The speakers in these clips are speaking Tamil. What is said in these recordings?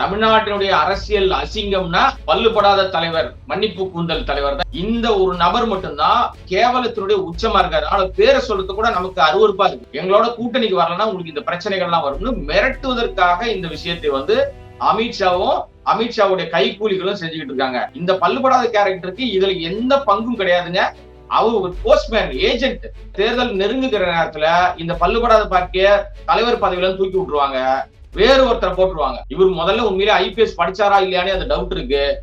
தமிழ்நாட்டினுடைய அரசியல் அசிங்கம்னா பல்லுபடாத தலைவர் மன்னிப்பு கூந்தல் தலைவர் தான். இந்த ஒரு நபர் மட்டும்தான் கேவலத்தினுடைய உச்சமா இருக்காரு ஆனா பேரை சொல்றது கூட நமக்கு அருவருப்பா இருக்கு. எங்களோட கூட்டணிக்கு வரலன்னா உங்களுக்கு இந்த பிரச்சனைகள்லாம் வரும்னு மிரட்டுவதற்காக இந்த விஷயத்தை வந்து அமித்ஷாவும் அமித்ஷாவுடைய கைக்கூலிகளும் செஞ்சுக்கிட்டு இருக்காங்க. இந்த பல்லுபடாத கேரக்டருக்கு இதுல எந்த பங்கும் கிடையாதுங்க. அவர் ஒரு போஸ்ட்மேன் ஏஜென்ட். தேர்தல் நெருங்குகிற நேரத்துல இந்த பல்லுபடாத பார்ட்டிய தலைவர் பதவியில தூக்கி விட்டுருவாங்க. வேறு ஒருத்தரை போட்டுருவாங்க. இவர் முதல்ல உண்மையிலே ஐபிஎஸ் படிச்சாரா இல்லையானே அந்த டவுட் இருக்கு.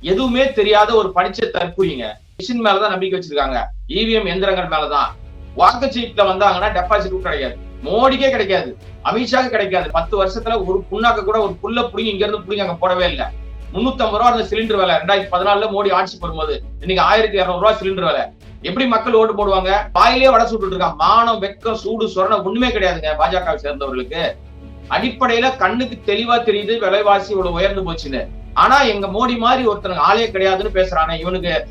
எதுவுமே தெரியாத ஒரு படிச்ச தற்கூறிங்க. மிஷின் மேலதான் நம்பிக்கை வச்சிருக்காங்க. இவிஎம் எந்திரங்கள் மேலதான். வாக்குச்சீட்டுல வந்தாங்கன்னா டெபாசிட் கிடைக்காது. மோடிக்கே கிடைக்காது. அமித்ஷாக்கு கிடைக்காது. பத்து வருஷத்துல ஒரு புண்ணாக்க கூட ஒரு புள்ள புடிங்க இங்க இருந்து புடிங்க அங்க போடவே இல்லை. முன்னூத்தி ஐம்பது ரூபா அந்த சிலிண்டர் விலை. ரெண்டாயிரத்தி பதினாலுல மோடி ஆட்சி வரும்போது இன்னைக்கு ஆயிரத்தி இருநூறு ரூபா சிலிண்டர் விலை. எப்படி மக்கள் ஓட்டு போடுவாங்க? வாயிலே வடை சுட்டு இருக்கான் மானம் வெக்கம் சூடு சொரணம் ஒண்ணுமே கிடையாதுங்க. பாஜகவை சேர்ந்தவர்களுக்கு. அடிப்படையில கண்ணுக்கு தெளிவா தெரியுது விலைவாசி இவ்வளவு உயர்ந்து போச்சுன்னு. ஆனா எங்க மோடி மாதிரி ஒருத்தனுக்கு ஆளே கிடையாதுன்னு பேசுறானே இவனுக்கு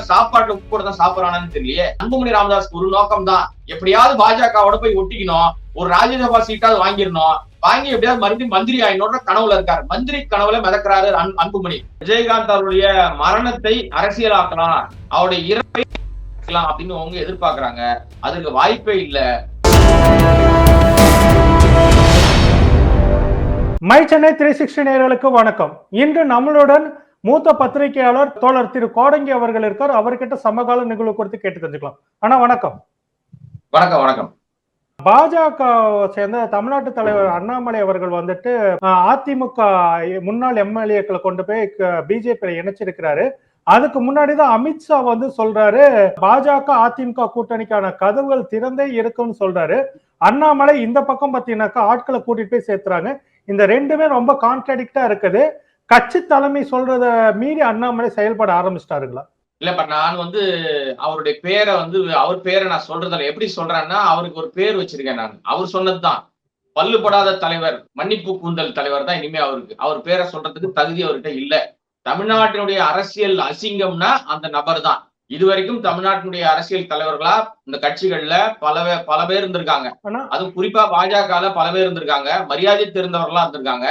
சாப்பாட்டு உப்பு கூட தான் சாப்பிடறானான்னு தெரியலையே. அன்புமணி ராமதாஸ் ஒரு நோக்கம் தான் எப்படியாவது பாஜகவோட போய் ஒட்டிக்கணும். ஒரு ராஜ்யசபா சீட்டாவது வாங்கிடணும். வாங்கி எப்படியாவது மறுபடியும் மந்திரி ஆயினோட கனவுல இருக்காரு. மந்திரி கனவுல மிதக்கிறாரு அன்புமணி. விஜயகாந்த் அவருடைய மரணத்தை அரசியலாக்கலாம். அவருடைய இறப்பை அப்படின்னு அவங்க எதிர்பார்க்கறாங்க. அதுக்கு வாய்ப்பே இல்ல. மை சென்னை த்ரீ சிக்ஸ்டி நேயர்களுக்கு வணக்கம். இன்று நம்மளுடன் மூத்த பத்திரிகையாளர் தோழர் திரு கோடங்கி அவர்கள் இருக்கார். அவர்கிட்ட சமகால நிகழ்வு குறித்து கேட்டு தெரிஞ்சுக்கலாம். ஆனா வணக்கம். வணக்கம் வணக்கம். பாஜக சேர்ந்த தமிழ்நாட்டு தலைவர் அண்ணாமலை அவர்கள் வந்துட்டு அதிமுக முன்னாள் எம்எல்ஏக்களை கொண்டு போய் பிஜேபி இணைச்சிருக்கிறாரு. அதுக்கு முன்னாடி தான் அமித்ஷா வந்து சொல்றாரு பாஜக அதிமுக கூட்டணிக்கான கதவுகள் திறந்தே இருக்குன்னு சொல்றாரு. அண்ணாமலை இந்த பக்கம் பாத்தீங்கன்னாக்கா ஆட்களை கூட்டிட்டு போய் சேர்த்துறாங்க. இந்த ரெண்டுமே ரொம்ப கான்ட்ரடிக்டா இருக்குது. கட்சி தலைமை சொல்றத மீறி அண்ணாமலை செயல்பட ஆரம்பிச்சிட்டாருங்களா? இல்ல நான் வந்து அவருடைய பேரை வந்து அவர் பேரை நான் சொல்றதில்ல. எப்படி சொல்றேன்னா அவருக்கு ஒரு பேர் வச்சிருக்கேன் நான். அவர் சொன்னதுதான். பல்லுபடாத தலைவர் மன்னிப்பு கூந்தல் தலைவர் தான் இனிமே அவருக்கு. அவர் பேரை சொல்றதுக்கு தகுதி அவர்கிட்ட இல்ல. தமிழ்நாட்டினுடைய அரசியல் அசிங்கம்னா அந்த நபர் தான் இதுவரைக்கும் தமிழ்நாட்டினுடைய அரசியல் தலைவர்களா இந்த கட்சிகள்ல பல பல பேர் இருந்திருக்காங்க. அதுவும் குறிப்பா பாஜகல பல பேர் இருந்திருக்காங்க. மரியாதை தெரிந்தவர்களா இருந்திருக்காங்க.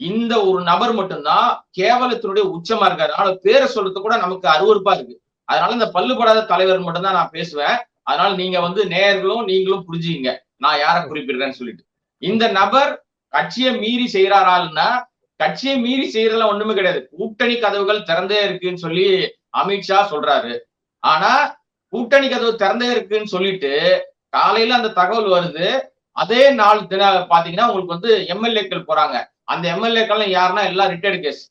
இந்த ஒரு நபர் மட்டும்தான் கேவலத்தினுடைய உச்சமா இருக்காரு. அதனால பேரை சொல்றது கூட நமக்கு அருவருப்பா இருக்கு. அதனால இந்த பல்லுபடாத தலைவர் மட்டும்தான் நான் பேசுவேன். அதனால நீங்க வந்து நேயர்களும் நீங்களும் புரிஞ்சுங்க நான் யாரை குறிப்பிடுறேன்னு சொல்லிட்டு. இந்த நபர் கட்சியை மீறி செய்யறாரால்னா கட்சியை மீறி செய்யறதுல ஒண்ணுமே கிடையாது. கூட்டணி கதவுகள் திறந்தே இருக்குன்னு சொல்லி அமித்ஷா சொல்றாரு. ஆனா கூட்டணி கதவு திறந்தே இருக்குன்னு சொல்லிட்டு காலையில அந்த தகவல் வருது. அதே நாள் தின பாத்தீங்கன்னா உங்களுக்கு வந்து எம்எல்ஏக்கள் போறாங்க. அந்த எம்எல்ஏக்கள் யாருன்னா எல்லாம் ரிட்டையர்டு கேஸ்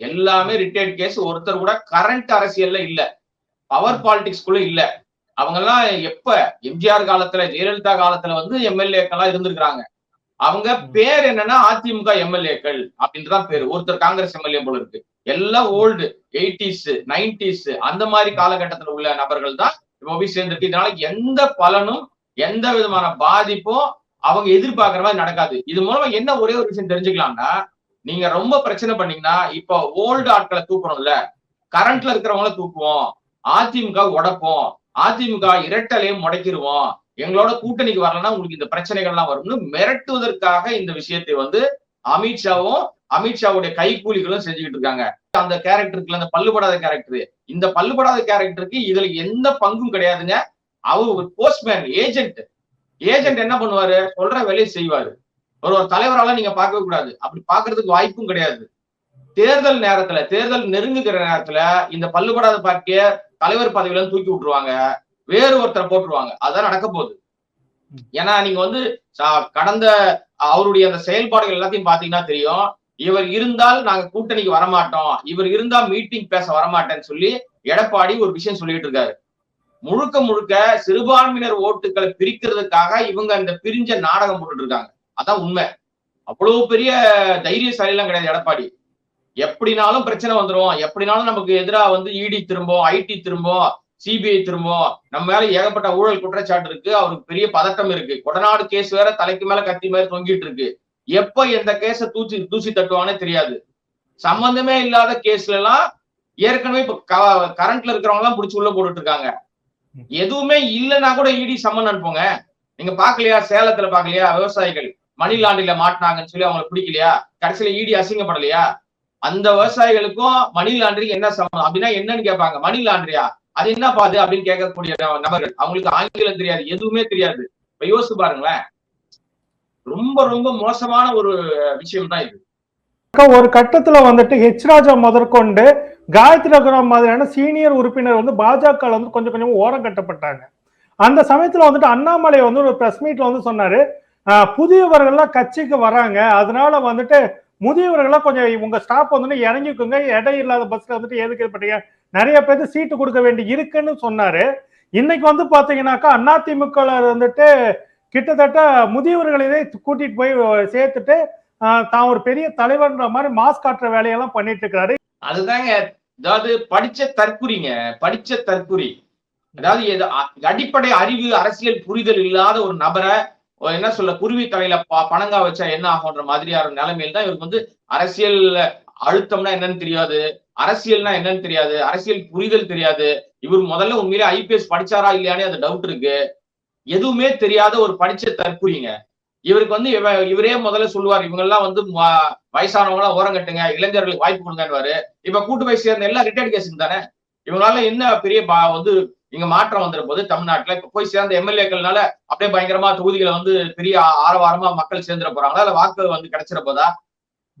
எல்லாமே ரிட்டையர்ட் கேஸ் ஒருத்தர் கூட கரண்ட் அரசியல்ல இல்ல. பவர் பாலிடிக்ஸ்குள்ள இல்ல. அவங்க எல்லாம் எப்ப? எம்ஜிஆர் காலத்துல ஜெயலலிதா காலத்துல வந்து எம்எல்ஏக்கள்லாம் இருந்திருக்கிறாங்க. அவங்க பேர் என்னன்னா அதிமுக எம்எல்ஏக்கள் அப்படின்ட்டு தான் பேரு. ஒருத்தர் காங்கிரஸ் எம்எல்ஏ போல இருக்கு. எல்லாம் ஓல்டு எயிட்டிஸ் நைன்டிஸ் அந்த மாதிரி காலகட்டத்துல உள்ள நபர்கள் தான் இப்ப போய் சேர்ந்துருக்கு. இதனால எந்த பலனும் எந்த விதமான பாதிப்பும் அவங்க எதிர்பார்க்கிற மாதிரி நடக்காது. இது மூலமா என்ன ஒரே ஒரு விஷயம் தெரிஞ்சுக்கலாம்னா நீங்க ரொம்ப பிரச்சனை பண்ணீங்கன்னா இப்போ ஓல்டு ஆட்களை தூக்கணும்ல. கரண்ட்ல இருக்கிறவங்கள தூக்குவோம். அதிமுக உடைப்போம். அதிமுக இரட்டலையும் முடக்கிடுவோம் எங்களோட கூட்டணிக்கு வரலன்னா உங்களுக்கு இந்த பிரச்சனைகள்லாம் வரும்னு மிரட்டுவதற்காக இந்த விஷயத்தை வந்து அமித்ஷாவும் அமித்ஷாவுடைய கைக்கூலிகளும் செஞ்சுக்கிட்டு இருக்காங்க. அந்த கேரக்டருக்கு அந்த பல்லுபடாத கேரக்டர் இந்த பல்லுபடாத கேரக்டருக்கு இதுல எந்த பங்கும் கிடையாதுங்க. அவர் ஒரு போஸ்ட்மேன் ஏஜென்ட் ஏஜென்ட் என்ன பண்ணுவாரு? சொல்ற வேலையை செய்வாரு. ஒரு ஒரு தலைவரால நீங்க பார்க்கவே கூடாது. அப்படி பாக்குறதுக்கு வாய்ப்பும் கிடையாது. தேர்தல் நேரத்துல தேர்தல் நெருங்குகிற நேரத்துல இந்த பல்லுபடாத பார்ட்டிய தலைவர் பதவியில தூக்கி விட்டுருவாங்க. வேறு ஒருத்தரை போட்டுருவாங்க. அதான் நடக்க போகுது. ஏன்னா நீங்க வந்து கடந்த அவருடைய அந்த செயல்பாடுகள் எல்லாத்தையும் பாத்தீங்கன்னா தெரியும். இவர் இருந்தால் நாங்க கூட்டணிக்கு வரமாட்டோம். இவர் இருந்தா மீட்டிங் பேச வரமாட்டேன்னு சொல்லி எடப்பாடி ஒரு விஷயம் சொல்லிட்டு இருக்காரு. முழுக்க முழுக்க சிறுபான்மையினர் ஓட்டுகளை பிரிக்கிறதுக்காக இவங்க அந்த பிரிஞ்ச நாடகம் போட்டுட்டு இருக்காங்க. அதான் உண்மை. அவ்வளவு பெரிய தைரியசாலி எல்லாம் கிடையாது எடப்பாடி. எப்படினாலும் பிரச்சனை வந்துடும் எப்படினாலும் நமக்கு எதிராக வந்து இடி திரும்பும் ஐடி திரும்பும். சிபிஐ திரும்பும். நம்ம மேல ஏகப்பட்ட ஊழல் குற்றச்சாட்டு இருக்கு. அவருக்கு பெரிய பதட்டம் இருக்கு. கொடநாடு கேஸ் வேற தலைக்கு மேல கத்தி மாதிரி தொங்கிட்டு இருக்கு. எப்ப எந்த கேஸ தூசி தூசி தட்டுவானே தெரியாது. சம்பந்தமே இல்லாத கேஸ்ல எல்லாம் ஏற்கனவே இப்ப கரண்ட்ல இருக்கிறவங்க எல்லாம் புடிச்சு உள்ள போட்டுட்டு இருக்காங்க. எதுவுமே இல்லைன்னா கூட இடி சம்மன் அனுப்புங்க. நீங்க பாக்கலையா? சேலத்துல பாக்கலையா? விவசாயிகள் மணி லாண்டரில மாட்டினாங்கன்னு சொல்லி அவங்களை பிடிக்கலையா? கடைசியில ஈடி அசிங்கப்படலையா? அந்த விவசாயிகளுக்கும் மணி லாண்டரி என்ன சம்பந்தம் அப்படின்னா என்னன்னு கேட்பாங்க. மணி லாண்டரியா? அது என்ன பாது அப்படின்னு கேட்கக்கூடிய நபர்கள்? அவங்களுக்கு ஆங்கிலம் தெரியாது எதுவுமே தெரியாது. இப்ப யோசிச்சு பாருங்களேன். ரொம்ப ரொம்ப மோசமான ஒரு விஷயம் தான் இது ஒரு கட்டத்துல வந்துட்டு ஹெச் ராஜா முதற்கொண்டு காயத்ரி ரகுராம் மாதிரியான சீனியர் உறுப்பினர் வந்து பாஜக வந்து கொஞ்சம் கொஞ்சம் ஓரம் கட்டப்பட்டாங்க. அந்த சமயத்துல வந்துட்டு அண்ணாமலை வந்து ஒரு பிரஸ் மீட்ல வந்து சொன்னாரு "ஆஹ், புதியவர்கள்லாம் கட்சிக்கு வராங்க. அதனால வந்துட்டு முதியவர்கள்லாம் கொஞ்சம் உங்க ஸ்டாப் வந்துட்டு இறங்கிக்கோங்க. எடை இல்லாத பஸ்ல வந்துட்டு எதுக்கு இது பண்றீங்க? நிறைய பேருக்கு சீட்டு கொடுக்க வேண்டி இருக்குன்னு சொன்னாரு. இன்னைக்கு வந்து பாத்தீங்கன்னாக்கா அதிமுக வந்துட்டு கிட்டத்தட்ட முதியவர்களே கூட்டிட்டு போய் சேர்த்துட்டு ஆஹ், தான் ஒரு பெரிய தலைவர்ன்ற மாதிரி மாஸ் காட்டுற வேலையெல்லாம் பண்ணிட்டு இருக்கிறாரு. அதுதாங்க. அதாவது படிச்ச தற்குறிங்க படிச்ச தற்குறி. அதாவது அடிப்படை அறிவு அரசியல் புரிதல் இல்லாத ஒரு நபரை என்ன சொல்ல குருவி தலையில ப- பணங்கா வச்சா என்ன ஆகுன்ற மாதிரியான நிலைமையில் தான் இவருக்கு வந்து அரசியல் அழுத்தம்னா என்னன்னு தெரியாது அரசியல்னா என்னன்னு தெரியாது அரசியல் புரிதல் தெரியாது. இவர் முதல்ல உண்மையிலே ஐபிஎஸ் படிச்சாரா இல்லையானே அது டவுட் இருக்கு. எதுவுமே தெரியாத ஒரு படிச்ச தற்குறிங்க. இவருக்கு வந்து இவ- இவரே முதல்ல சொல்லுவார் இவங்க எல்லாம் வந்து வயசானவங்களா ஓரம் கட்டுங்க இளைஞர்களுக்கு வாய்ப்பு கொடுங்கன்னு இப்ப கூட்டு போய் சேர்ந்த எல்லாம் ரிட்டையர்ட் கேஸுங்க தானே? இவங்களால என்ன பெரிய பா- வந்து இங்க மாற்றம் வந்துற போது தமிழ்நாட்டுல இப்ப போய் சேர்ந்த எம்எல்ஏக்கள்னால அப்படியே பயங்கரமா தொகுதிகளை வந்து பெரிய ஆரவாரமா மக்கள் சேர்ந்துட போறாங்களா? இல்ல வாக்குகள் வந்து கிடைச்சிட போதா?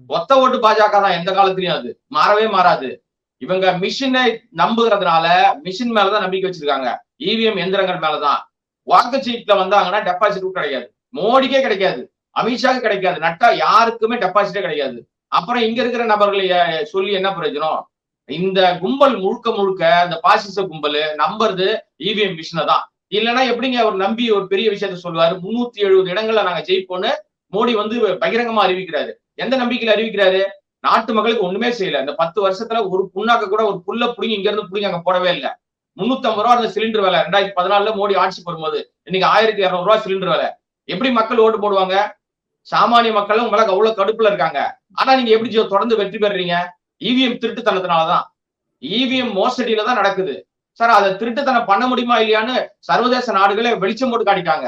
ஒத்த ஓட்டு பாஜக தான் எந்த காலத்திலயும் அது. மாறவே மாறாது. இவங்க மிஷினை நம்புகிறதுனால மிஷின் மேலதான் நம்பிக்கை வச்சிருக்காங்க. இவிஎம் எந்திரங்கள் மேலதான். வாக்குச்சீட்டுல வந்தாங்கன்னா டெபாசிட்டும் கிடைக்காது. மோடிக்கே கிடைக்காது. அமித்ஷாக்கு கிடைக்காது. நட்டா யாருக்குமே டெபாசிட்டே கிடைக்காது. அப்புறம் இங்க இருக்கிற நபர்களை சொல்லி என்ன பிரயோஜனம்? இந்த கும்பல் முழுக்க முழுக்க இந்த பாசிச கும்பல் நம்புறது இவிஎம் மிஷினை தான். இல்லைன்னா எப்படிங்க அவர் நம்பி ஒரு பெரிய விஷயத்த சொல்லுவாரு? முன்னூத்தி எழுபது இடங்கள்ல நாங்க ஜெயிப்போம்னு மோடி வந்து பகிரங்கமா அறிவிக்கிறாரு. எந்த நம்பிக்கையில அறிவிக்கிறாரு? நாட்டு மக்களுக்கு ஒண்ணுமே செய்யல. இந்த பத்து வருஷத்துல ஒரு புண்ணாக்க கூட ஒரு புல்ல புடிங்கி இங்க இருந்து புடிங்கி அங்க போடவே இல்லை. முன்னூத்தி ஐம்பது ரூபா அந்த சிலிண்டர் விலை ரெண்டாயிரத்தி பதினாலுல மோடி ஆட்சி வரும்போது இன்னைக்கு ஆயிரத்தி இருநூறு ரூபா சிலிண்டர் விலை. எப்படி மக்கள் ஓட்டு போடுவாங்க? சாமானிய மக்களும் உங்களுக்கு அவ்வளவு கடுப்புல இருக்காங்க. ஆனா நீங்க எப்படி தொடர்ந்து வெற்றி பெறுறீங்க? இவிஎம் திருட்டுத்தனத்தினாலதான். இவிஎம் மோசடியில தான் நடக்குது. சார் அதை திருட்டுத்தனம் பண்ண முடியுமா இல்லையான்னு சர்வதேச நாடுகளே வெளிச்சம் போட்டு காட்டிட்டாங்க.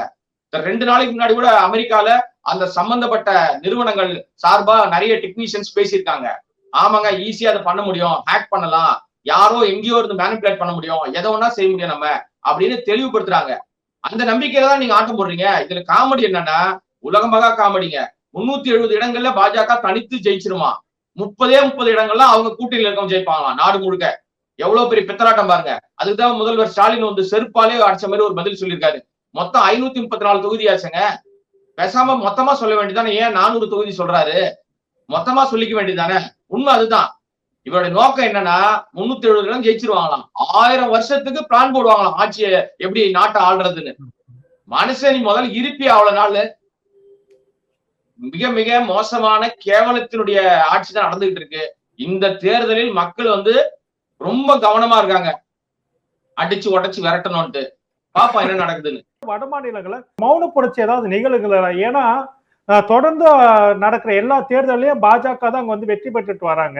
ரெண்டு நாளைக்கு முன்னாடி கூட அமெரிக்கால அந்த சம்பந்தப்பட்ட நிறுவனங்கள் சார்பா நிறைய டெக்னீஷியன்ஸ் பேசியிருக்காங்க. ஆமாங்க ஈஸியா அதை பண்ண முடியும். ஹேக் பண்ணலாம். யாரோ எங்கேயோ இருந்து மேனிபுலேட் பண்ண முடியும். எதை வேணா செய்ய முடியும் நம்ம அப்படின்னு தெளிவுபடுத்துறாங்க. அந்த நம்பிக்கையில தான் நீங்க ஆட்டம் போடுறீங்க. இதுல காமெடி என்னன்னா உலகமகா காமெடிங்க முன்னூத்தி எழுபது இடங்கள்ல பாஜக தனித்து ஜெயிச்சிருமா? முப்பதே முப்பது இடங்கள்ல அவங்க கூட்டணி இருக்கவங்க ஜெயிப்பாங்களாம் நாடு முழுக்க. எவ்வளவு பெரிய பித்தலாட்டம் பாருங்க. அதுக்குதான் முதல்வர் ஸ்டாலின் வந்து செருப்பாலே அடிச்ச மாதிரி ஒரு பதில் சொல்லியிருக்காரு. மொத்தம் ஐநூத்தி முப்பத்தி நாலு தொகுதி ஆச்சுங்க. பேசாம மொத்தமா சொல்ல வேண்டியதானே ஏன் நானூறு தொகுதி சொல்றாரு? மொத்தமா சொல்லிக்க வேண்டியதானே உண்மை அதுதான். இவருடைய நோக்கம் என்னன்னா முன்னூத்தி எழுபது இடம் ஜெயிச்சிருவாங்களாம். ஆயிரம் வருஷத்துக்கு பிளான் போடுவாங்களாம் ஆட்சியை எப்படி நாட்டை ஆள்றதுன்னு. மனுஷன் நீ முதல்ல இருப்பி அவ்வளவு நாள். மிக மிக மோசமான கேவலத்தினுடைய ஆட்சி தான் நடந்துகிட்டு இருக்கு. இந்த தேர்தலில் மக்கள் வந்து ரொம்ப கவனமா இருக்காங்க. அடிச்சு உடைச்சு விரட்டணும்ட்டு பாப்பா என்ன நடக்குதுன்னு. வட மாநிலங்கள மௌன புரட்சி ஏதாவது நிகழ்வுகளா ஏன்னா தொடர்ந்து நடக்கிற எல்லா தேர்தலையும் பாஜக தான் அங்க வந்து வெற்றி பெற்றுட்டு வராங்க.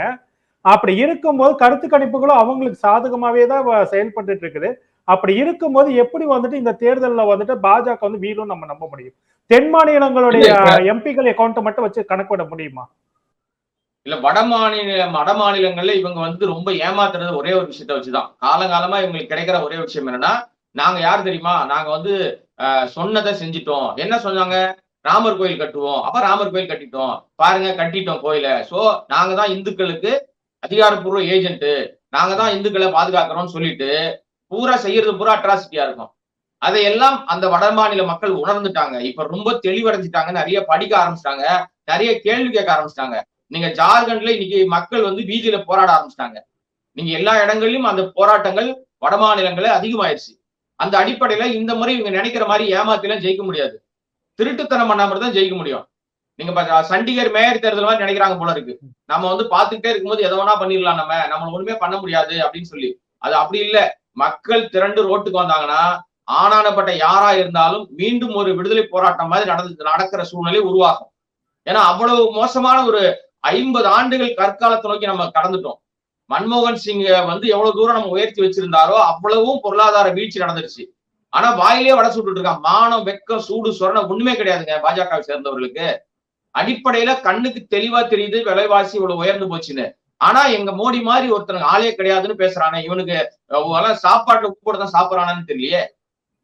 அப்படி இருக்கும்போது கருத்து கணிப்புகளும் அவங்களுக்கு சாதகமாவே தான் செயல்பட்டுட்டு இருக்குது. அப்படி இருக்கும்போது எப்படி வந்துட்டு இந்த தேர்தல்ல வந்துட்டு பாஜக வந்து வீழும் நம்ம நம்ப முடியும்? தென் மாநிலங்களுடைய எம்பிக்கள் அக்கௌண்ட் மட்டும் வச்சு கணக்கிட முடியுமா? இல்ல வட மாநில வட மாநிலங்கள்ல இவங்க வந்து ரொம்ப ஏமாத்துறது ஒரே ஒரு விஷயத்த வச்சுதான். காலங்காலமா இவங்களுக்கு கிடைக்கிற ஒரே விஷயம் என்னன்னா நாங்க யார் தெரியுமா? நாங்க வந்து சொன்னதை செஞ்சிட்டோம். என்ன சொன்னாங்க? ராமர் கோயில் கட்டுவோம். அப்ப ராமர் கோயில் கட்டிட்டோம். பாருங்க கட்டிட்டோம் கோயில. சோ நாங்க தான் இந்துக்களுக்கு அதிகாரப்பூர்வ ஏஜென்ட் நாங்க தான் இந்துக்களை பாதுகாக்கிறோம்னு சொல்லிட்டு பூரா செய்யறது பூரா அட்ராசிட்டியா இருக்கும். அதையெல்லாம் அந்த வட மாநில மக்கள் உணர்ந்துட்டாங்க. இப்ப ரொம்ப தெளிவடைஞ்சிட்டாங்க நிறைய படிக்க ஆரம்பிச்சிட்டாங்க. நிறைய கேள்வி கேட்க ஆரம்பிச்சிட்டாங்க. நீங்க ஜார்க்கண்ட்ல இன்னைக்கு மக்கள் வந்து வீதியில போராட ஆரம்பிச்சிட்டாங்க. நீங்க எல்லா இடங்களிலும் அந்த போராட்டங்கள் வட மாநிலங்கள்ல அதிகமாயிருச்சு. அந்த அடிப்படையில இந்த முறை இவங்க நினைக்கிற மாதிரி ஏமாத்திலாம் ஜெயிக்க முடியாது. திருட்டுத்தனம் பண்ணாம தான் ஜெயிக்க முடியும். நீங்க சண்டிகர் மேயர் தேர்தல் மாதிரி நினைக்கிறாங்க போல இருக்கு. நம்ம வந்து பாத்துக்கிட்டே இருக்கும்போது எதை வேணா பண்ணிடலாம் நம்ம. நம்ம ஒண்ணுமே பண்ண முடியாது அப்படின்னு சொல்லி. அது அப்படி இல்ல. மக்கள் திரண்டு ரோட்டுக்கு வந்தாங்கன்னா ஆனானப்பட்ட யாரா இருந்தாலும் மீண்டும் ஒரு விடுதலை போராட்டம் மாதிரி நடந்து நடக்கிற சூழ்நிலை உருவாகும். ஏன்னா அவ்வளவு மோசமான ஒரு ஐம்பது ஆண்டுகள் கற்காலத்தை நோக்கி நம்ம கடந்துட்டோம். மன்மோகன் சிங் வந்து எவ்வளவு தூரம் நம்ம உயர்த்தி வச்சிருந்தாரோ அவ்வளவும் பொருளாதார வீழ்ச்சி நடந்துருச்சு. ஆனா வாயிலே வடை சுட்டுட்டு இருக்கான் மானம் வெக்கம் சூடு சொரண ஒண்ணுமே கிடையாதுங்க பாஜகவை சேர்ந்தவர்களுக்கு. அடிப்படையில கண்ணுக்கு தெளிவா தெரியுது விலைவாசி இவ்வளவு உயர்ந்து போச்சுன்னு. ஆனா எங்க மோடி மாதிரி ஒருத்தனுக்கு ஆளே கிடையாதுன்னு பேசுறானே இவனுக்கு அஹ், சாப்பாட்டுல உப்பு கூட தான் சாப்பிடறானு தெரியலையே.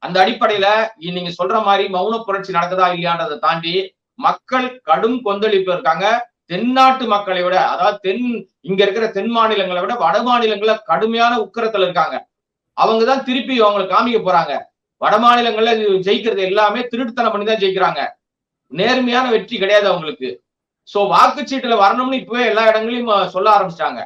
அந்த அடிப்படையில நீங்க சொல்ற மாதிரி மௌன புரட்சி நடக்குதா இல்லையான்றதை தாண்டி மக்கள் கடும் கொந்தளிப்பு இருக்காங்க. தென்னாட்டு மக்களை விட அதாவது தென் இங்க இருக்கிற தென் மாநிலங்களை விட வட மாநிலங்கள்ல கடுமையான உக்கரத்துல இருக்காங்க. அவங்கதான் திருப்பி அவங்களை காமிக்க போறாங்க. வட மாநிலங்கள்ல ஜெயிக்கிறது எல்லாமே திருட்டுத்தனம் பண்ணி தான் ஜெயிக்கிறாங்க. நேர்மையான வெற்றி கிடையாது அவங்களுக்கு. சோ வாக்குச்சீட்டுல வரணும்னு இப்பவே எல்லா இடங்களையும் சொல்ல ஆரம்பிச்சிட்டாங்க.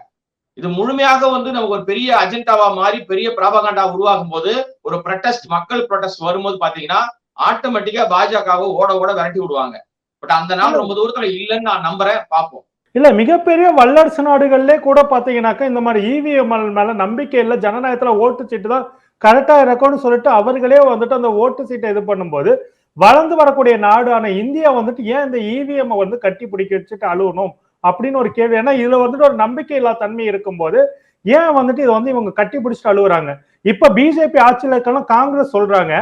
இது முழுமையாக வந்து நமக்கு ஒரு பெரிய அஜெண்டாவா மாறி பெரிய பிராபகாண்டா உருவாகும் போது ஒரு ப்ரொட்டஸ்ட் மக்கள் ப்ரொட்டஸ்ட் வரும்போது பாத்தீங்கன்னா ஆட்டோமேட்டிக்கா பாஜகவை ஓட ஓட விரட்டி விடுவாங்க. பட் அந்த நாள் ரொம்ப தூரத்துல இல்லைன்னு நான் நம்புறேன். பார்ப்போம். இல்ல மிகப்பெரிய வல்லரசு நாடுகள்லே கூட பாத்தீங்கன்னாக்கா இந்த மாதிரி இவிஎம் மேல நம்பிக்கை இல்ல ஜனநாயகத்துல ஓட்டு சீட்டு தான் கரெக்டா இருக்கும்னு சொல்லிட்டு அவர்களே வந்துட்டு அந்த ஓட்டு சீட்டை இது பண்ணும்போது வளர்ந்து வரக்கூடிய நாடான இந்தியா வந்துட்டு ஏன் இந்த இவிஎம் வந்து கட்டி பிடிக்க வச்சுட்டு அழுவணும் அப்படின்னு ஒரு கேள்வி. ஏன்னா இதுல வந்துட்டு ஒரு நம்பிக்கை இல்லா தன்மை இருக்கும்போது ஏன் வந்துட்டு இதை வந்து இவங்க கட்டி பிடிச்சிட்டு அழுகுறாங்க இப்ப பிஜேபி ஆட்சியில இருக்கலாம் காங்கிரஸ் சொல்றாங்க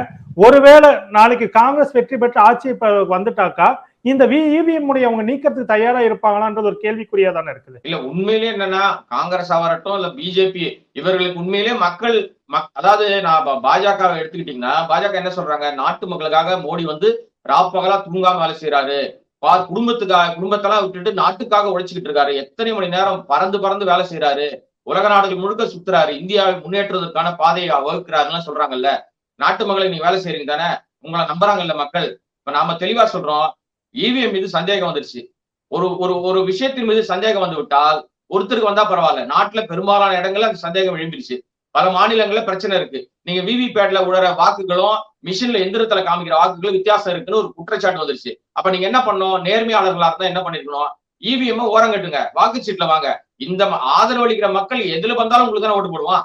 ஒருவேளை நாளைக்கு காங்கிரஸ் வெற்றி பெற்று ஆட்சி இப்ப வந்துட்டாக்கா இந்த இவிஎம் உடைய அவங்க நீக்கிறதுக்கு தயாரா இருப்பாங்களான்றது ஒரு கேள்விக்குறியா தானே இருக்குது. இல்ல உண்மையிலேயே என்னன்னா காங்கிரஸ் ஆகட்டும் இல்ல பிஜேபி இவர்களுக்கு உண்மையிலேயே மக்கள் மக்- அதாவது நான் பாஜக பாஜகவை எடுத்துக்கிட்டீங்கன்னா பாஜக என்ன சொல்றாங்க? நாட்டு மக்களுக்காக மோடி வந்து ராப்பகலா தூங்காம வேலை செய்யறாரு பா குடும்பத்துக்காக குடும்பத்தெல்லாம் விட்டுட்டு நாட்டுக்காக உழைச்சிக்கிட்டு இருக்காரு. எத்தனை மணி நேரம் பறந்து பறந்து வேலை செய்யறாரு உலக நாடுகள் முழுக்க சுத்துறாரு. இந்தியாவை முன்னேற்றுவதற்கான பாதையை வகுக்கிறாருன்னு சொல்றாங்கல்ல. நாட்டு மக்களை நீ வேலை செய்யறீங்க தானே? உங்களை நம்புறாங்கல்ல மக்கள். இப்ப நாம தெளிவா சொல்றோம் இவிஎம் மீது சந்தேகம் வந்துருச்சு. ஒரு ஒரு ஒரு விஷயத்தின் மீது சந்தேகம் வந்து விட்டால் ஒருத்தருக்கு வந்தா பரவாயில்ல. நாட்டுல பெரும்பாலான இடங்கள்ல அந்த சந்தேகம் எழும்பிடுச்சு பல மாநிலங்கள்ல பிரச்சனை இருக்கு. நீங்க விவி பேட்ல உடற வாக்குகளும் மிஷின்ல எந்திரத்துல காமிக்கிற வாக்குகளும் வித்தியாசம் இருக்குன்னு ஒரு குற்றச்சாட்டு வந்துருச்சு. அப்ப நீங்க என்ன பண்ணணும்? நேர்மையாளர்களா இருந்தா என்ன பண்ணிருக்கணும்? இவிஎம் ஓரங்கட்டுங்க வாக்குச்சீட்டுல வாங்க. இந்த ஆதரவு அளிக்கிற மக்கள் எதுல வந்தாலும் உங்களுக்கு தானே ஓட்டு போடுவான்.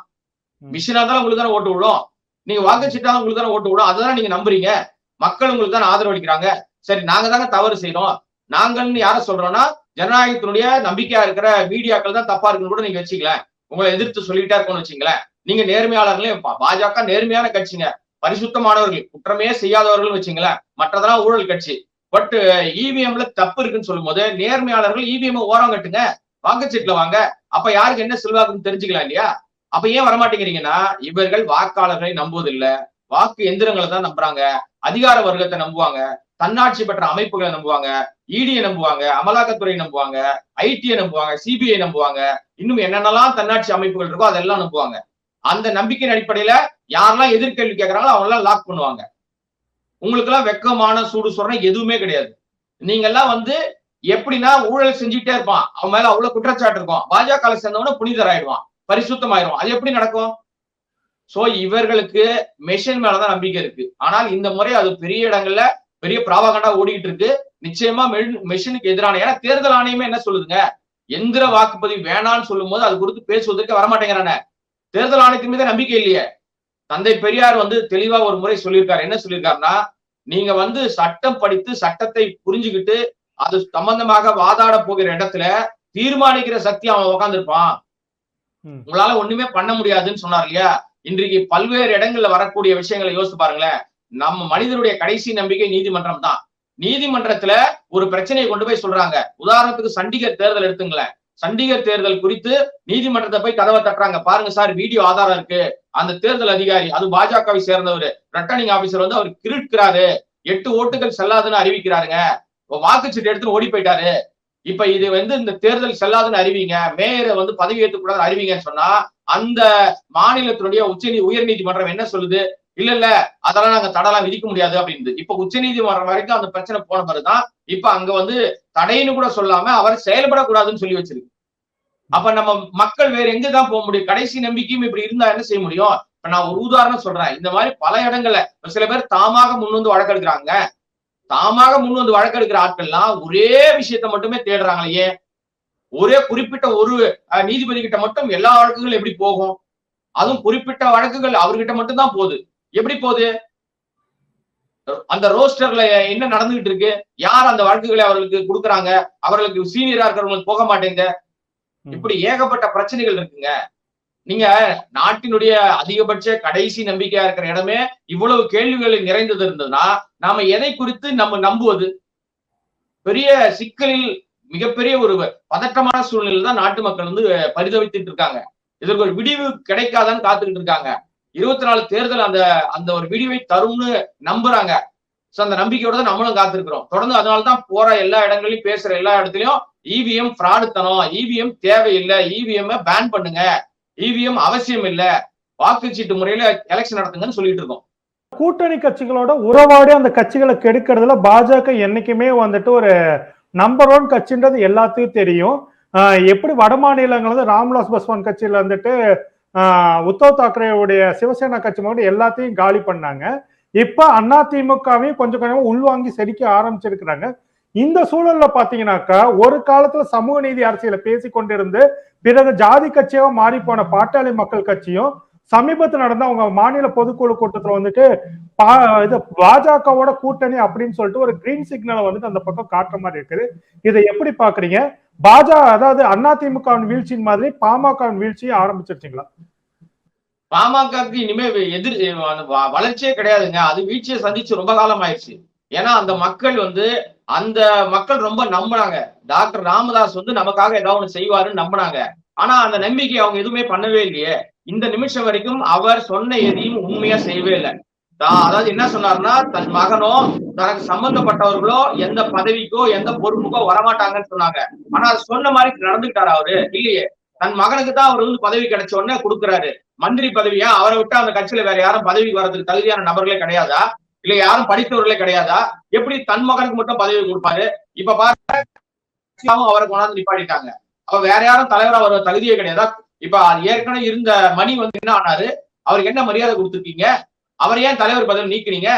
மிஷினா இருந்தாலும் உங்களுக்கு தானே ஓட்டு விடும். நீங்க வாக்குச்சீட்டா உங்களுக்கு தானே ஓட்டு விடும். அதுதான் நீங்க நம்புறீங்க. மக்கள் உங்களுக்கு தானே ஆதரவு அளிக்கிறாங்க. சரி நாங்க தானே தவறு செய்யறோம் நாங்கள்னு யார சொல்றோம்னா ஜனநாயகத்தினுடைய நம்பிக்கையா இருக்கிற மீடியாக்கள் தான் தப்பா இருக்குன்னு கூட நீங்க வச்சுக்கலேன் உங்களை எதிர்த்து சொல்லிட்டே இருக்கோம்னு வச்சுங்களேன் நீங்க நேர்மையாளர்களே பாஜக நேர்மையான கட்சிங்க. பரிசுத்தமானவர்கள் குற்றமே செய்யாதவர்கள் வச்சுங்களேன் மற்றதெல்லாம் ஊழல் கட்சி. பட் இவிஎம்ல தப்பு இருக்குன்னு சொல்லும் போது நேர்மையாளர்கள் இவிஎம் ஓரம் கட்டுங்க. வாக்குச்சீட்டுல வாங்க. அப்ப யாருக்கு என்ன செல்வாக்குன்னு தெரிஞ்சுக்கலாம் இல்லையா? அப்ப ஏன் வரமாட்டேங்கிறீங்கன்னா இவர்கள் வாக்காளர்களை நம்புவதில்ல. வாக்கு எந்திரங்களை தான் நம்புறாங்க. அதிகார வர்க்கத்தை நம்புவாங்க. தன்னாட்சி பெற்ற அமைப்புகளை நம்புவாங்க இடியை நம்புவாங்க அமலாக்கத்துறை நம்புவாங்க ஐடியை நம்புவாங்க சிபிஐ நம்புவாங்க. இன்னும் என்னென்னலாம் தன்னாட்சி அமைப்புகள் இருக்கோ அதெல்லாம் நம்புவாங்க. அந்த நம்பிக்கையின் அடிப்படையில யாரெல்லாம் எதிர்கேள்வி கேட்கறாங்களோ அவங்க எல்லாம் லாக் பண்ணுவாங்க. உங்களுக்கு எல்லாம் வெக்கமான சூடு சொரணை எதுவுமே கிடையாது. நீங்க எல்லாம் வந்து எப்படின்னா ஊழல் செஞ்சுட்டே இருப்பான். அவன் மேல அவ்வளவு குற்றச்சாட்டு இருக்கும். பாஜக சேர்ந்தவன புனிதர் ஆயிடுவான். பரிசுத்தமாயிடுவான். அது எப்படி நடக்கும்? சோ இவர்களுக்கு மெஷின் மேலதான் நம்பிக்கை இருக்கு. ஆனால் இந்த முறை அது பெரிய இடங்கள்ல பெரிய பிராபகண்டா ஓடிக்கிட்டு இருக்கு நிச்சயமா மெஷினுக்கு எதிரான ஏன்னா தேர்தல் ஆணையமே என்ன சொல்லுதுங்க? எந்திர வாக்குப்பதிவு வேணான்னு சொல்லும் போது அது குறித்து பேசுவதற்கு வரமாட்டேங்கிறானே. தேர்தல் ஆணையத்தின் மீது நம்பிக்கை இல்லையே. தந்தை பெரியார் வந்து தெளிவா ஒரு முறை சொல்லியிருக்காரு. என்ன சொல்லியிருக்காருன்னா நீங்க வந்து சட்டம் படித்து சட்டத்தை புரிஞ்சுக்கிட்டு அது சம்பந்தமாக வாதாட போகிற இடத்துல தீர்மானிக்கிற சக்தி அவன் உட்காந்துருப்பான். உங்களால ஒண்ணுமே பண்ண முடியாதுன்னு சொன்னார் இல்லையா? இன்றைக்கு பல்வேறு இடங்கள்ல வரக்கூடிய விஷயங்களை யோசிச்சு பாருங்களேன். நம்ம மனிதனுடைய கடைசி நம்பிக்கை நீதிமன்றம் தான். நீதிமன்றத்துல ஒரு பிரச்சனையை கொண்டு போய் சொல்றாங்க. உதாரணத்துக்கு சண்டிகர் தேர்தல் எடுத்துங்களேன். சண்டிகர் தேர்தல் குறித்து நீதிமன்றத்தை போய் கதவை தட்டுறாங்க. பாருங்க சார் வீடியோ ஆதாரம் இருக்கு. அந்த தேர்தல் அதிகாரி அது பாஜகவை சேர்ந்தவர் ரிட்டர்னிங் ஆபீசர் வந்து அவர் கிருட்கிறாரு எட்டு ஓட்டுகள் செல்லாதுன்னு அறிவிக்கிறாருங்க. வாக்குச்சீட்டு எடுத்துட்டு ஓடி போயிட்டாரு. இப்ப இது வந்து இந்த தேர்தல் செல்லாதுன்னு அறிவிங்க. மேயரை வந்து பதவி ஏற்றுக்கூடாது அறிவிங்கன்னு சொன்னா அந்த மாநிலத்தினுடைய உச்ச உயர் நீதிமன்றம் என்ன சொல்லுது? இல்ல இல்ல. அதெல்லாம் நாங்க தடலாம் விதிக்க முடியாது அப்படின்னு இப்ப உச்ச நீதிமன்றம் வரைக்கும் அந்த பிரச்சனை போன பிறகுதான் இப்ப அங்க வந்து தடைன்னு கூட சொல்லாம அவர் செயல்படக்கூடாதுன்னு சொல்லி வச்சிருக்கு. அப்ப நம்ம மக்கள் வேற எங்க தான் போக முடியும்? கடைசி நம்பிக்கையும் இப்படி இருந்தா என்ன செய்ய முடியும்? இப்ப நான் ஒரு உதாரணம் சொல்றேன். இந்த மாதிரி பல இடங்கள்ல சில பேர் தாமாக முன் வந்து வழக்கெடுக்கிறாங்க. தாமாக முன் வந்து வழக்கெடுக்கிற ஆட்கள்லாம் ஒரே விஷயத்த மட்டுமே தேடுறாங்களே ஒரே குறிப்பிட்ட ஒரு அஹ், நீதிபதி கிட்ட மட்டும் எல்லா வழக்குகளும் எப்படி போகும்? அதுவும் குறிப்பிட்ட வழக்குகள் அவர்கிட்ட மட்டும் தான் போகுது. எப்படி போகுது? அந்த ரோஸ்டர்ல என்ன நடந்துகிட்டு இருக்கு? யார் அந்த வழக்குகளை அவர்களுக்கு கொடுக்குறாங்க? அவர்களுக்கு சீனியரா இருக்கிறவங்களுக்கு போக மாட்டேங்க. இப்படி ஏகப்பட்ட பிரச்சனைகள் இருக்குங்க. நீங்க நாட்டினுடைய அதிகபட்ச கடைசி நம்பிக்கையா இருக்கிற இடமே இவ்வளவு கேள்விகளில் நிறைந்தது இருந்ததுன்னா நாம எதை குறித்து நம்ம நம்புவது? பெரிய சிக்கலில் மிகப்பெரிய ஒரு பதட்டமான சூழ்நிலையில் தான் நாட்டு மக்கள் வந்து பரிதவித்துட்டு இருக்காங்க. இதற்கு ஒரு விடிவு கிடைக்காதான்னு காத்துக்கிட்டு இருக்காங்க. இருபத்தி நாலு தேர்தல் அந்த அந்த ஒரு விடிவை தரும்னு நம்புறாங்க. சோ அந்த நம்பிக்கையோட தான் நம்மளும் காத்திருக்கிறோம். தொடர்ந்து அதனால தான் போற எல்லா இடங்களையும் பேசுற எல்லா இடத்துலயும் இவிஎம் ஃப்ராடுத்தனம் இவிஎம் தேவையில்லை இவிஎம் பேன் பண்ணுங்க. இவிஎம் அவசியம் இல்ல. வாக்குச்சீட்டு முறையில எலெக்ஷன் நடத்துங்கன்னு சொல்லிட்டு இருக்கோம். கூட்டணி கட்சிகளோட உறவாடி அந்த கட்சிகளை கெடுக்கிறதுல பாஜக என்னைக்குமே வந்துட்டு ஒரு நம்பர் ஒன் கட்சின்றது எல்லாத்துக்கும் தெரியும். எப்படி வட மாநிலங்கள் வந்து ராம்விலாஸ் பஸ்வான் கட்சியில வந்துட்டு உத்தவ் தாக்கரேவுடைய சிவசேனா கட்சி மட்டும் எல்லாத்தையும் காலி பண்ணாங்க. இப்ப அதிமுகவையும் கொஞ்சம் கொஞ்சமா உள்வாங்கி செடிக்க ஆரம்பிச்சிருக்கிறாங்க. இந்த சூழல்ல பாத்தீங்கன்னாக்கா ஒரு காலத்துல சமூக நீதி அரசியல பேசி கொண்டிருந்து பிறகு ஜாதி கட்சியாக மாறி போன பாட்டாளி மக்கள் கட்சியும் சமீபத்தில் நடந்த அவங்க மாநில பொதுக்குழு கூட்டத்துல வந்துட்டு பா- இது பாஜகவோட கூட்டணி அப்படின்னு சொல்லிட்டு ஒரு கிரீன் சிக்னலை வந்துட்டு அந்த பக்கம் காட்டுற மாதிரி இருக்குது. இதை எப்படி பாக்குறீங்க? பாஜக அதாவது அண்ணா திமுக வீழ்ச்சியின் மாதிரி பாமக வீழ்ச்சியை ஆரம்பிச்சிருச்சுங்களா? பாமகக்கு இனிமே எதிர் வ- வளர்ச்சியே கிடையாதுங்க. அது வீழ்ச்சியை சந்திச்சு ரொம்ப காலம் ஆயிடுச்சு ஏன்னா அந்த மக்கள் வந்து அந்த மக்கள் ரொம்ப நம்பினாங்க. டாக்டர் ராமதாஸ் வந்து நமக்காக ஏதாவது ஒண்ணு செய்வாருன்னு நம்பினாங்க. ஆனா அந்த நம்பிக்கை அவங்க எதுவுமே பண்ணவே இல்லையே. இந்த நிமிஷம் வரைக்கும் அவர் சொன்ன எதையும் உண்மையா செய்யவே இல்லை. அதாவது என்ன சொன்னாருன்னா தன் மகனோ தனக்கு சம்பந்தப்பட்டவர்களோ எந்த பதவிக்கோ எந்த பொறுப்புக்கோ வரமாட்டாங்கன்னு சொன்னாங்க. ஆனா அது சொன்ன மாதிரி நடந்துக்கிட்டாரு அவரு. இல்லையே. தன் மகனுக்கு தான் அவர் வந்து பதவி கிடைச்ச உடனே கொடுக்குறாரு. மந்திரி பதவியா? அவரை விட்டு அந்த கட்சியில வேற யாரும் பதவிக்கு வர்றதுக்கு தகுதியான நபர்களே கிடையாதா? இல்ல யாரும் படித்தவர்களே கிடையாதா? எப்படி தன் மகனுக்கு மட்டும் பதவி கொடுப்பாரு? இப்ப பாருங்க அவரை கொண்டாந்து நிப்பாட்டிட்டாங்க. அவ வேற யாரும் தலைவரா வர தகுதியே கிடையாதா? இப்ப அது ஏற்கனவே இருந்த மணி வந்து என்ன ஆனாரு? அவருக்கு என்ன மரியாதை கொடுத்துருக்கீங்க? அவர் ஏன் தலைவர் பதவி நீக்குனீங்க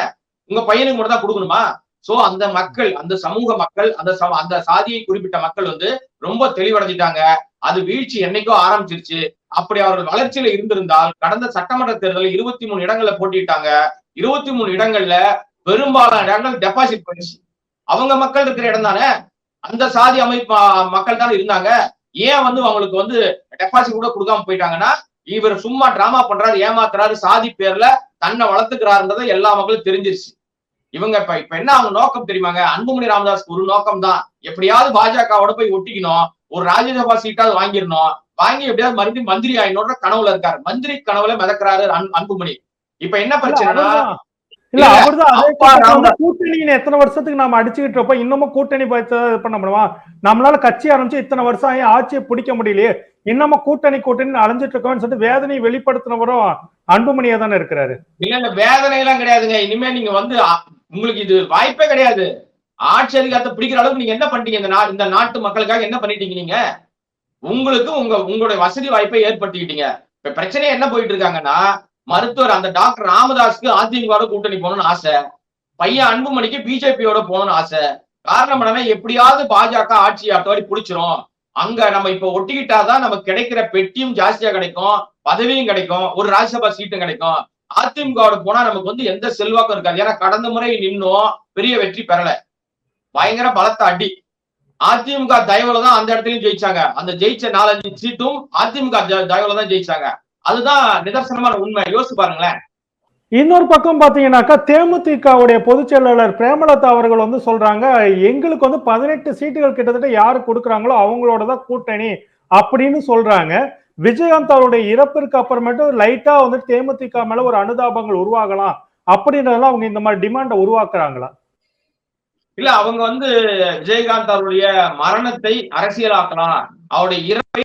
உங்க பையனுக்கு மட்டும் தான் கொடுக்கணுமா? சோ அந்த மக்கள் அந்த சமூக மக்கள் அந்த சம- அந்த சாதியை குறிப்பிட்ட மக்கள் வந்து ரொம்ப தெளிவடைஞ்சிட்டாங்க. அது வீழ்ச்சி என்னைக்கோ ஆரம்பிச்சிருச்சு. அப்படி அவர்கள் வளர்ச்சியில இருந்திருந்தால் கடந்த சட்டமன்ற தேர்தலில் இருபத்தி மூணு இடங்கள்ல போட்டிட்டாங்க இருபத்தி மூணு இடங்கள்ல பெரும்பாலான இடங்கள் டெபாசிட் பண்ணிச்சு அவங்க மக்கள் இருக்கிற இடம் தானே? அந்த சாதி அமைப்பு மக்கள் தானே இருந்தாங்க. ஏன் வந்து அவங்களுக்கு வந்து டெபாசிட் கூட கொடுக்காம போயிட்டாங்கன்னா இவர் சும்மா டிராமா பண்றாரு ஏமாத்துறாரு சாதி பேர்ல தன்னை வளர்த்துக்கிறாருன்றதை எல்லா மக்களும் தெரிஞ்சிருச்சு. இவங்க இப்ப இப்ப என்ன அவங்க நோக்கம் தெரியுமாங்க? அன்புமணி ராமதாஸ் ஒரு நோக்கம் தான் எப்படியாவது பாஜகவோட போய் ஒட்டிக்கணும். ஒரு ராஜ்யசபா சீட்டாவது வாங்கிடணும். வாங்கி எப்படியாவது மறுபடியும் மந்திரி ஆயினோட கனவுல இருக்காரு. மந்திரி கனவுல மிதக்கிறாரு அன்- அன்புமணி. இப்ப என்ன பிரச்சனைனா. இல்ல அவர்தான் கூட்டணி எத்தனை வருஷத்துக்கு நாம அடிச்சுக்கிட்டு இருப்போம் இன்னமும் கூட்டணி பண்ண முடியுமா? நம்மளால கட்சி ஆரம்பிச்சு இத்தனை வருஷம் ஆகி ஆட்சியை பிடிக்க முடியலையே. இன்னமும் கூட்டணி கூட்டணி அலைஞ்சிட்டு இருக்கோம்னு சொல்லிட்டு வேதனையை வெளிப்படுத்தினவரும் அன்புமணியா தானே இருக்கிறாரு. இல்ல இல்ல வேதனை எல்லாம் கிடையாதுங்க. இனிமே நீங்க வந்து உங்களுக்கு இது வாய்ப்பே கிடையாது. ஆட்சி அதிகாரத்தை பிடிக்கிற அளவுக்கு நீங்க என்ன பண்ணிட்டீங்க? இந்த நா- இந்த நாட்டு மக்களுக்காக என்ன பண்ணிட்டீங்க நீங்க? உங்களுக்கு உங்க உங்களுடைய வசதி வாய்ப்பை ஏற்படுத்திக்கிட்டீங்க. இப்ப பிரச்சனை என்ன போயிட்டு இருக்காங்கன்னா மருத்துவர் அந்த டாக்டர் ராமதாஸ்க்கு அதிமுகவோட கூட்டணி போகணும்னு ஆசை. பையன் அன்புமணிக்கு பிஜேபியோட போகணும்னு ஆசை. காரணம் என்னன்னா எப்படியாவது பாஜக ஆட்சி அடுத்த பிடிச்சிரும். அங்க நம்ம இப்ப ஒட்டிக்கிட்டாதான் நமக்கு கிடைக்கிற பெட்டியும் ஜாஸ்தியா கிடைக்கும் பதவியும் கிடைக்கும் ஒரு ராஜ்யசபா சீட்டும் கிடைக்கும். அதிமுகவோட போனா நமக்கு வந்து எந்த செல்வாக்கும் இருக்காது. ஏன்னா கடந்த முறை நின்னும் பெரிய வெற்றி பெறல. பயங்கர பலத்த அடி. அதிமுக தயவுல தான் அந்த இடத்துலயும் ஜெயிச்சாங்க. அந்த ஜெயிச்ச நாலஞ்சு சீட்டும் அதிமுக த- தயவுல தான் ஜெயிச்சாங்க. அதுதான் நிதர்சனமான உண்மை. யோசிச்சு பாருங்களேன். இன்னொரு பக்கம் பாத்தீங்கன்னாக்கா தேமுதிகவுடைய பொதுச் செயலாளர் பிரேமலதா அவர்கள் வந்து சொல்றாங்க எங்களுக்கு வந்து பதினெட்டு சீட்டுகள் கிட்டத்தட்ட யாரு கொடுக்குறாங்களோ அவங்களோட தான் கூட்டணி அப்படின்னு சொல்றாங்க. விஜயகாந்த் அவருடைய இறப்பிற்கு அப்புறமேட்டு லைட்டா வந்து தேமுதிக மேல ஒரு அனுதாபங்கள் உருவாகலாம் அப்படின்றதெல்லாம் அவங்க இந்த மாதிரி டிமாண்டை உருவாக்குறாங்களா? இல்ல அவங்க வந்து விஜயகாந்த் அவருடைய மரணத்தை அரசியலாக்கலாம். அவருடைய இறப்பை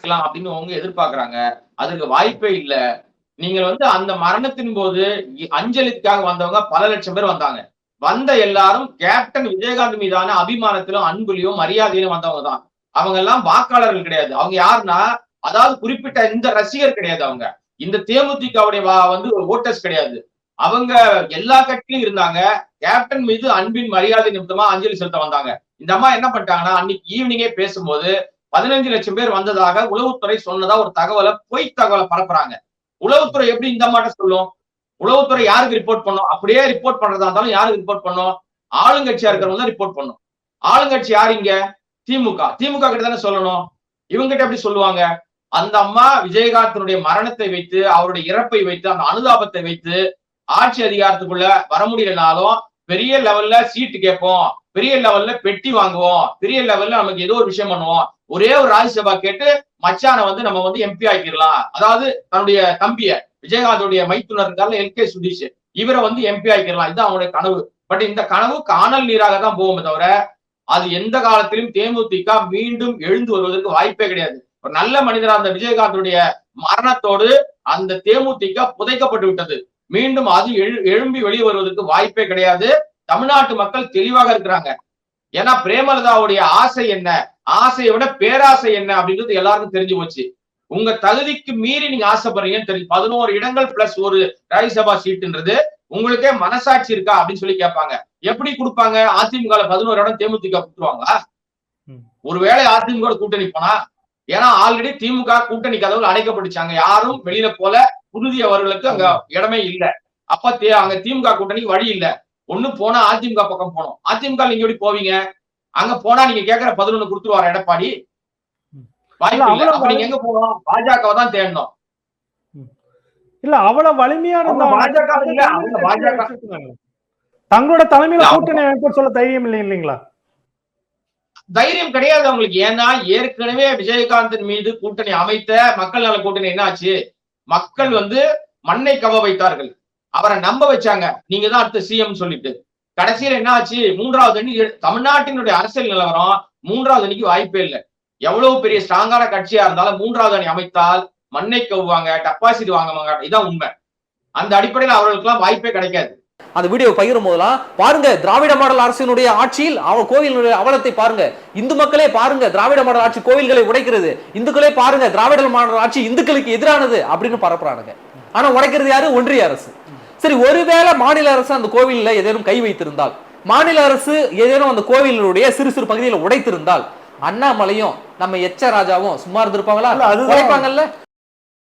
அரசியலாக்கலாம் அப்படின்னு அவங்க எதிர்பார்க்கறாங்க. அதற்கு வாய்ப்பே இல்ல. நீங்கள் வந்து அந்த மரணத்தின் போது அஞ்சலிக்காக வந்தவங்க பல லட்சம் பேர் வந்தாங்க. வந்த எல்லாரும் கேப்டன் விஜயகாந்த் மீதான அபிமானத்திலும் அன்புலையும் மரியாதையிலும் வந்தவங்க தான். அவங்க எல்லாம் வாக்காளர்கள் கிடையாது. அவங்க யாருன்னா அதாவது குறிப்பிட்ட இந்த ரசிகர் கிடையாது அவங்க. இந்த தேமுதிகவுடைய வா- வந்து ஓட்டர்ஸ் கிடையாது. அவங்க எல்லா கட்சியிலும் இருந்தாங்க. கேப்டன் மீது அன்பின் மரியாதை நிமித்தமா அஞ்சலி செலுத்த வந்தாங்க. இந்த அம்மா என்ன பண்ணிட்டாங்கன்னா அன்னைக்கு ஈவினிங்கே பேசும்போது பதினஞ்சு லட்சம் பேர் வந்ததாக உளவுத்துறை சொன்னதா ஒரு தகவலை பொய் தகவலை பரப்புறாங்க. உளவுத்துறை எப்படி இந்த அம்மாட்ட சொல்லும்? உளவுத்துறை யாருக்கு ரிப்போர்ட் பண்ணும்? அப்படியே ரிப்போர்ட் பண்றதா இருந்தாலும் யாருக்கு ரிப்போர்ட் பண்ணும்? ஆளுங்கட்சியா இருக்கிறவங்க தான் ரிப்போர்ட் பண்ணும். ஆளுங்கட்சி யார் இங்க? திமுக. திமுக கிட்ட தானே சொல்லணும். இவங்ககிட்ட எப்படி சொல்லுவாங்க? அந்த அம்மா விஜயகாந்தனுடைய மரணத்தை வைத்து அவருடைய இறப்பை வைத்து அந்த அனுதாபத்தை வைத்து ஆட்சி அதிகாரத்துக்குள்ள வர முடியலனாலும் பெரிய லெவல்ல சீட்டு கேட்போம். பெரிய லெவல்ல பெட்டி வாங்குவோம். பெரிய லெவல்ல நமக்கு ஏதோ ஒரு விஷயம் பண்ணுவோம். ஒரே ஒரு ராஜ்யசபா கேட்டு மச்சானை வந்து நம்ம வந்து எம்பி ஆக்கிடலாம். அதாவது தன்னுடைய தம்பிய விஜயகாந்தோடைய மைத்துனர் இருந்தாலும் எல் கே சுதீஷ். இவரை வந்து எம்பி ஆக்கிடலாம். இதுதான் அவங்களுடைய கனவு. பட் இந்த கனவு காணல் நீராக தான் போகுமே தவிர அது எந்த காலத்திலும் தேமுதிக மீண்டும் எழுந்து வருவதற்கு வாய்ப்பே கிடையாது. ஒரு நல்ல மனிதர் அந்த விஜயகாந்துடைய மரணத்தோடு அந்த தேமுதிக புதைக்கப்பட்டு விட்டது. மீண்டும் அது எழு- எழும்பி வெளியே வருவதற்கு வாய்ப்பே கிடையாது. தமிழ்நாட்டு மக்கள் தெளிவாக இருக்கிறாங்க. ஏன்னா பிரேமலதாவுடைய ஆசை என்ன? ஆசையை விட பேராசை என்ன அப்படின்றது எல்லாருக்கும் தெரிஞ்சு போச்சு. உங்க தகுதிக்கு மீறி நீங்க ஆசைப்படுறீங்கன்னு தெரியும் பதினோரு இடங்கள் பிளஸ் ஒரு ராஜ்யசபா சீட்டுன்றது உங்களுக்கே மனசாட்சி இருக்கா அப்படின்னு சொல்லி கேட்பாங்க. எப்படி கொடுப்பாங்க? அதிமுக பதினோரு இடம் தேமுதிக கொடுத்துருவாங்களா. ஒருவேளை அதிமுக கூட்டணி போனா ஏன்னா ஆல்ரெடி திமுக கூட்டணி கதவுகள் அடைக்கப்பட்டுச்சாங்க. யாரும் வெளியில போல உறுதி அவர்களுக்கு அங்க இடமே இல்ல. அப்ப தே- அங்க திமுக கூட்டணிக்கு வழி இல்ல. ஒண்ணு போனா அதிமுக பக்கம் போனோம். அதிமுக நீங்க எப்படி போவீங்க? அங்க போனா நீங்க கேக்குற பதினொன்னு கொடுத்துருவாரு எடப்பாடி? நீங்க எங்க போகணும்? பாஜகவை தான் தேடணும். இல்ல அவ்வளவு வலிமையான பாஜக பாஜக. தங்களோட தலைமையில கூட்டணி அமைப்பு சொல்ல தைரியம் இல்லை இல்லைங்களா? தைரியம் கிடையாது அவங்களுக்கு. ஏன்னா ஏற்கனவே விஜயகாந்தின் மீது கூட்டணி அமைத்த மக்கள் நல கூட்டணி என்ன ஆச்சு மக்கள் வந்து மண்ணை கவ வைத்தார்கள். அவரை நம்ப வச்சாங்க. நீங்க தான் அடுத்த சிஎம் சொல்லிட்டு. கடைசியில என்ன ஆச்சு மூன்றாவது அணி தமிழ்நாட்டினுடைய அரசியல் நிலவரம் மூன்றாவது அணிக்கு வாய்ப்பே இல்லை. எவ்வளவு பெரிய ஸ்ட்ராங்கான கட்சியா இருந்தாலும் மூன்றாவது அணி அமைத்தால் மண்ணை கவுவாங்க டெபாசிட் வாங்குவாங்க. இதான் உண்மை. அந்த அடிப்படையில் அவர்களுக்கெல்லாம் வாய்ப்பே கிடைக்காது. அந்த வீடியோ பகிரும் போதெல்லாம் பாருங்க திராவிட மாடல் அரசினுடைய ஆட்சியில் அவ கோவிலுடைய அவலத்தை பாருங்க. இந்து மக்களே பாருங்க திராவிட மாடல் ஆட்சி கோவில்களை உடைக்கிறது. இந்துக்களே பாருங்க திராவிட மாடல் ஆட்சி இந்துக்களுக்கு எதிரானது அப்படின்னு பரப்புறானுங்க. ஆனா உடைக்கிறது யாரு? ஒன்றிய அரசு. சரி ஒருவேளை மாநில அரசு அந்த கோவில்ல ஏதேனும் கை வைத்திருந்தால் மாநில அரசு ஏதேனும் அந்த கோவிலுடைய சிறு சிறு பகுதியில் உடைத்திருந்தால் அண்ணாமலையும் நம்ம எச்ச ராஜாவும் சும்மா இருந்திருப்பாங்களா. உடைப்பாங்கல்ல